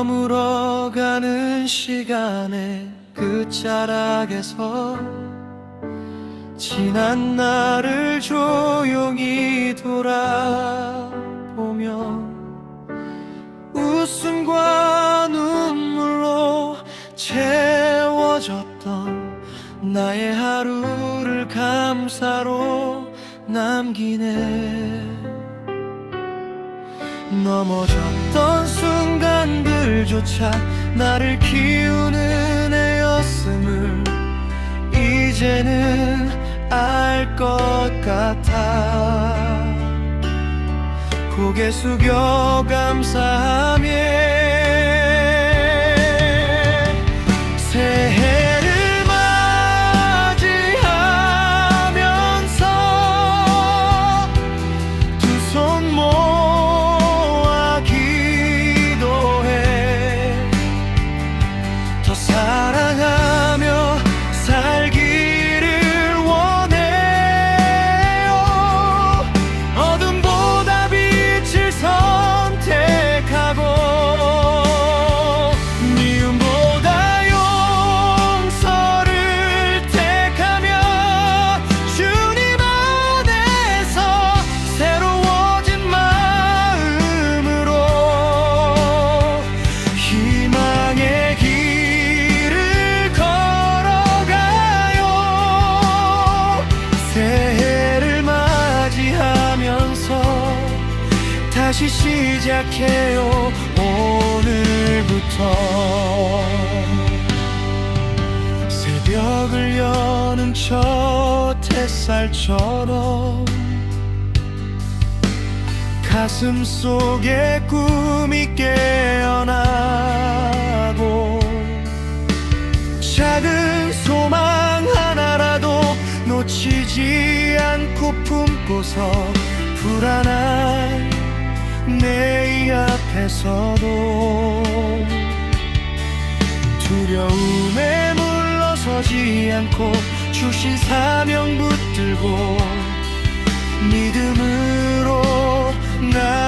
저물어가는 시간의 끝자락에서 지난 날을 조용히 돌아보며 웃음과 눈물로 채워졌던 나의 하루를 감사로 남기네. 넘어졌던 순간 들조차 나를 키우는 애였음을 이제는 알 것 같아. 고개 숙여 감사하며 다시 시작해요. 오늘부터 새벽을 여는 첫 햇살처럼 가슴 속에 꿈이 깨어나고 작은 소망 하나라도 놓치지 않고 품고서 불안 앞에서도 두려움에 물러서지 않고 주신 사명 붙들고 믿음으로 나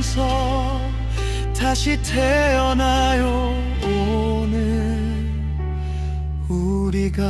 하면서 다시 태어나요. 오늘 우리가